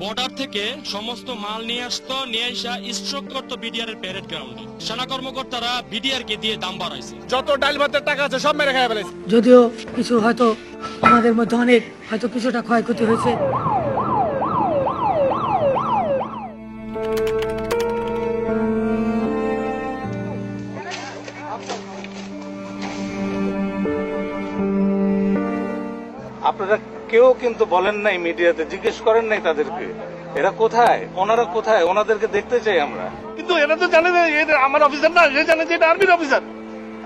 Border থেকে সমস্ত মাল নিয়ে আসতো নিয়ে আসা স্ট্রোক করতো বিডিআর এর প্যারেড গ্রাউন্ডে সেনা কর্মকর্তারা বিডিআর কে দিয়ে দাম বাড়াইছে। যত ডাল ভাতের টাকা আছে সব মেরে খাই ফেলেছে যদিও কিছু হয়তো আমাদের মধ্যে অনেক হয়তো কিছুটা ক্ষয়ক্ষতি হয়েছে। আপনারা কেউ কিন্তু বলেন নাই মিডিয়াতে জিজ্ঞেস করেন নাই তাদেরকে এরা কোথায়? ওনারা কোথায়? ওনাদেরকে দেখতে চাই আমরা। কিন্তু এরা তো জানে না আমার অফিসার না সে জানে যে এটা আর্মির অফিসার।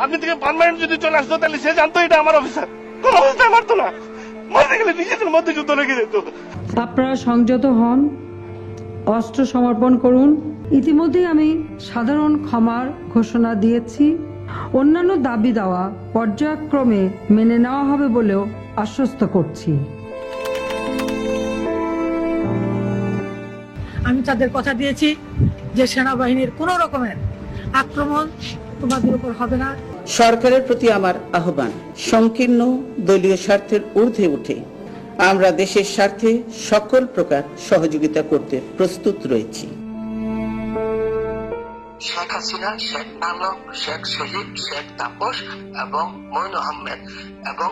আপনি থেকে পার্মানেন্ট যদি চলে আসতো তাহলে সে জানতো এটা আমার অফিসার। কোন অবস্থায় মারতো না। মারতে গেলে নিজেদের মধ্যে যুদ্ধ লেগে যেত। আপনারা সংযত হন অস্ত্র সমর্পণ করুন। ইতিমধ্যেই আমি সাধারণ ক্ষমার ঘোষণা দিয়েছি। অন্যান্য দাবি দেওয়া পর্যায়ক্রমে মেনে নেওয়া হবে বলেও আশ্বস্ত করছি। আমি তাদের কথা দিয়েছি যে সেনাবাহিনীর কোনো রকমের আক্রমণ তোমাদের উপর হবে না। সরকারের প্রতি আমার আহ্বান সংকীর্ণ দলীয় স্বার্থের ঊর্ধ্বে উঠে। আমরা দেশের স্বার্থে সকল প্রকার সহযোগিতা করতে প্রস্তুত রয়েছি। শেখ হাসিনা শেখ নানক শেখ সজীব শেখ তাপস এবং মইন আহমেদ এবং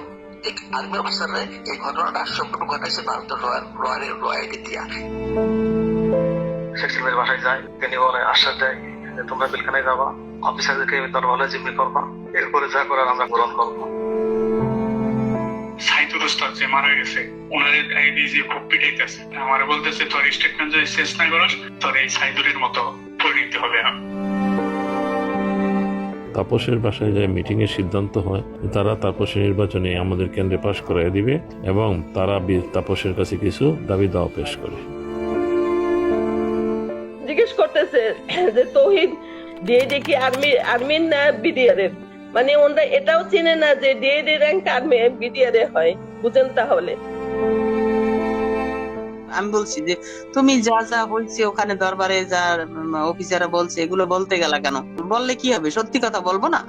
এক আর্মি অফিসাররা এই ঘটনাটা সম্পূর্ণ ঘটাইছে ভারতের রয়্যাল রয়্যাল দিয়া শেখ সাহেবের বাসায় যায় তিনি বলে আশ্বাস দেয় যে তোমরা পিলখানায় যাবা অফিসারদেরকে তোর ভালো জিম্মি করবা। এরপরে যা করার আমরা গ্রহণ করব। সাইদুল উস্তাদ যে মারা গেছে ওনার এই যে খুব পিটাইতেছে আমার বলতেছে তোর স্টেটমেন্ট যদি শেষ না করস তোর এই সাইদুলের মতো পরিণতি হবে আর। তাপসের বাসায় যে মিটিং এর সিদ্ধান্ত হয়, তারা তাপসের নির্বাচনে আমাদের কেন্দ্রে পাশ করাই দিবে এবং তারা তাপসের কাছে কিছু দাবি দাওয়া পেশ করে। জিজ্ঞেস করতেছে যে তৌহিদ ডিএডি কি আর্মি, আর্মির না বিডিআর এর মানে ওনারা এটাও চেনে না যে ডিএডি র্যাঙ্ক আর্মি বিডিআর হয়, বুঝেন তাহলে। আমি বলছি যে, তুমি যা যা হয়েছে ওখানে দরবারে যা অফিসাররা বলছে, এগুলো বলতে গেলা কেন? বললে কি হবে? সত্যি কথা বলব না?